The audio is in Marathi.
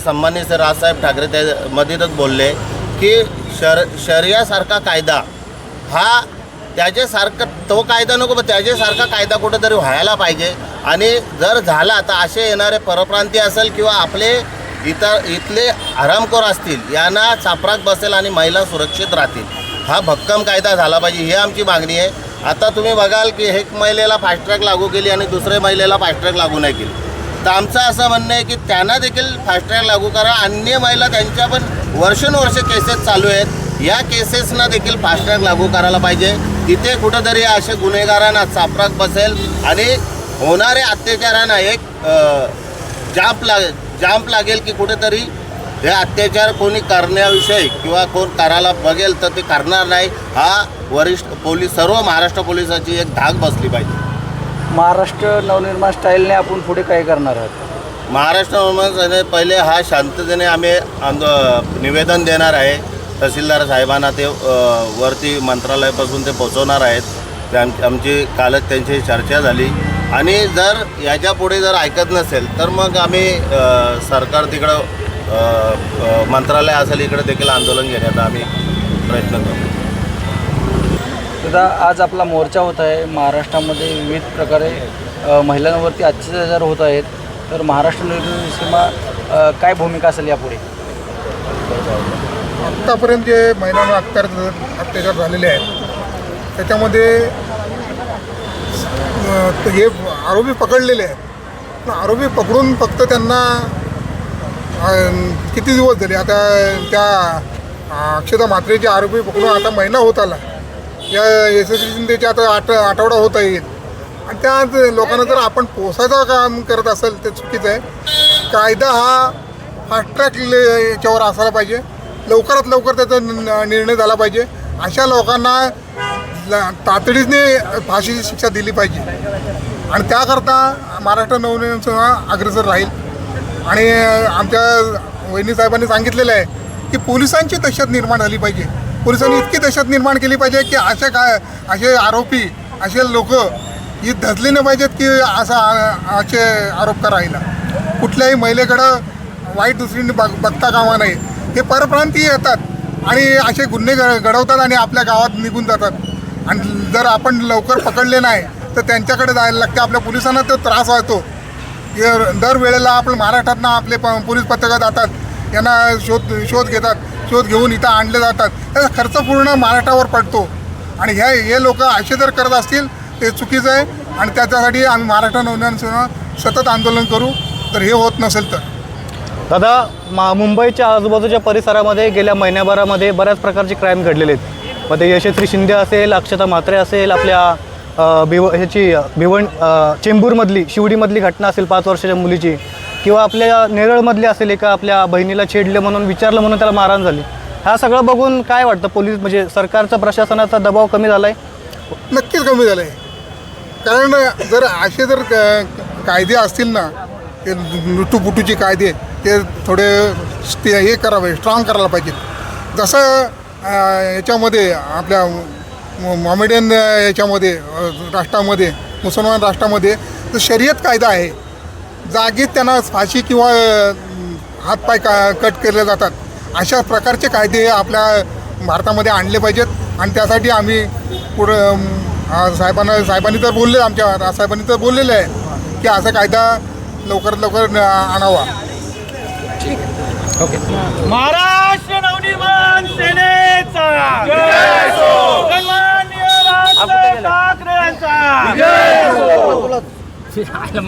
सन्माननीय राजसाहेब ठाकरे त्या मध्येच बोलले की शर शर्यासारखा कायदा हा त्याच्यासारखा तो कायदा नको पण त्याच्यासारखा कायदा कुठंतरी व्हायला पाहिजे. आणि जर झाला तर असे येणारे परप्रांतीय असेल किंवा आपले इतर इथले आरामखोर असतील यांना चापराक बसेल आणि महिला सुरक्षित राहतील. हा भक्कम कायदा झाला पाहिजे ही आमची मागणी आहे. आता तुम्ही बघाल की एक महिलेला फास्ट ट्रॅक लागू केली आणि दुसऱ्या महिलेला फास्ट ट्रॅक लागू नाही केली. तर आमचं असं म्हणणं आहे की त्यांना देखील फास्ट लागू करा. अन्य महिला त्यांच्या पण वर्षानुवर्ष केसेस चालू आहेत. या केसेसना देखील फास्ट लागू करायला पाहिजे. तिथे कुठंतरी असे गुन्हेगारांना चापराक बसेल आणि होणाऱ्या अत्याचारांना एक अ, जांप लाग जांप लागेल की कुठेतरी हे अत्याचार कोणी करण्याविषयी किंवा कोण करायला बघेल तर ते करणार नाही. हा वरिष्ठ पोलीस सर्व महाराष्ट्र पोलिसाची एक धाक बसली पाहिजे. महाराष्ट्र नवनिर्माण स्टाईलने आपण पुढे काय करणार आहात? महाराष्ट्र नवनिर्माण पहिले हा शांततेने आम्ही आंदो निवेदन देणार आहे. तहसीलदार साहेबांना ते वरती मंत्रालयापासून ते पोचवणार आहेत. आम आमची कालच त्यांची चर्चा झाली. आणि जर याच्यापुढे जर ऐकत नसेल तर मग आम्ही सरकार तिकडं मंत्रालय असेल इकडे देखील आंदोलन घेण्याचा आम्ही प्रयत्न करू दादा आज आपला मोर्चा होत आहे. महाराष्ट्रामध्ये विविध प्रकारे अ, महिलांवरती अत्याचार होत आहेत. तर महाराष्ट्र सीमा अ, काय भूमिका असेल यापुढे? आत्तापर्यंत जे महिलांवर अत्याचार अत्याचार झालेले आहेत त्याच्यामध्ये अं, हे आरोपी पकडलेले आहेत. पण आरोपी पकडून फक्त त्यांना अं, किती दिवस झाले? आता त्या अं, अक्षता म्हात्रेचे आरोपी पकडून आता महिना होत आला. या एस एस शिंदेचे आता आठ आठवडा होत येईल आणि त्या लोकांना जर आपण पोसायचं काम करत असेल ते चुकीचं आहे. कायदा हा फास्ट ट्रॅक याच्यावर असायला पाहिजे. लवकरात लवकर त्याचा निर्णय झाला पाहिजे. अशा लोकांना तातडीने फाशीची शिक्षा दिली पाहिजे. आणि त्याकरता महाराष्ट्र नवनिर्माण अग्रेसर राहील. आणि आमच्या वहिनी साहेबांनी सांगितलेलं आहे की पोलिसांची दहशत निर्माण झाली पाहिजे. पोलिसांनी इतकी दहशत निर्माण केली पाहिजे की असे काय असे आरोपी असे लोक ही धजली नाही पाहिजेत की असा असे आरोप करायला कुठल्याही महिलेकडं वाईट दुसरीने बघ बघता कामा नाही हे परप्रांतीय येतात आणि असे गुन्हे घडवतात आणि आपल्या गावात निघून जातात. आणि जर आपण लवकर पकडले नाही तर त्यांच्याकडे जायला लागते. आपल्या पोलिसांना तो त्रास होतो. हे दर वेळेला आपण महाराष्ट्रातनं आपले प पोलीस पथकं जातात यांना शोध शोध घेतात. शोध घेऊन इथं आणले जातात. त्याचा खर्च पूर्ण महाराष्ट्रावर पडतो. आणि ह्या हे लोक असे जर करत असतील ते चुकीचं आहे. आणि त्याच्यासाठी आम्ही महाराष्ट्र नवनिर्माण सतत आंदोलन करू. तर हे होत नसेल तर. दादा मा मुंबईच्या आजूबाजूच्या परिसरामध्ये गेल्या महिन्याभरामध्ये बऱ्याच प्रकारचे क्राईम घडलेले आहेत. मग ते यशस्वी शिंदे असेल अक्षता म्हात्रे असेल आपल्या भिव ह्याची भिवण चेंबूरमधली शिवडीमधली घटना असेल पाच वर्षाच्या मुलीची. किंवा आपल्या नेरळमधले असेल एका आपल्या बहिणीला छेडले म्हणून विचारलं म्हणून त्याला मारहाण झाली. हा सगळं बघून काय वाटतं पोलीस? म्हणजे सरकारचा प्रशासनाचा दबाव कमी झाला आहे नक्कीच कमी झालं आहे कारण जर असे जर कायदे असतील ना ते लुटूपुटूचे कायदे ते थोडे स्टे हे करावे स्ट्रॉंग करायला पाहिजे जसं याच्यामध्ये आपल्या मॉमेडियन याच्यामध्ये राष्ट्रामध्ये मुसलमान राष्ट्रामध्ये तर शर्यत कायदा आहे. जागीच त्यांना फाशी किंवा हातपाय का कट केले जातात. अशा प्रकारचे कायदे आपल्या भारतामध्ये आणले पाहिजेत आणि त्यासाठी आम्ही पुढं साहेबांना साहेबांनी तर बोलले आमच्या राजसाहेबांनी तर बोललेलं आहे की असा कायदा लवकरात लवकर आणावा. महाराष्ट्र नवनिर्माण सेनेचा. ठाकरे यांचा महाराष्ट्र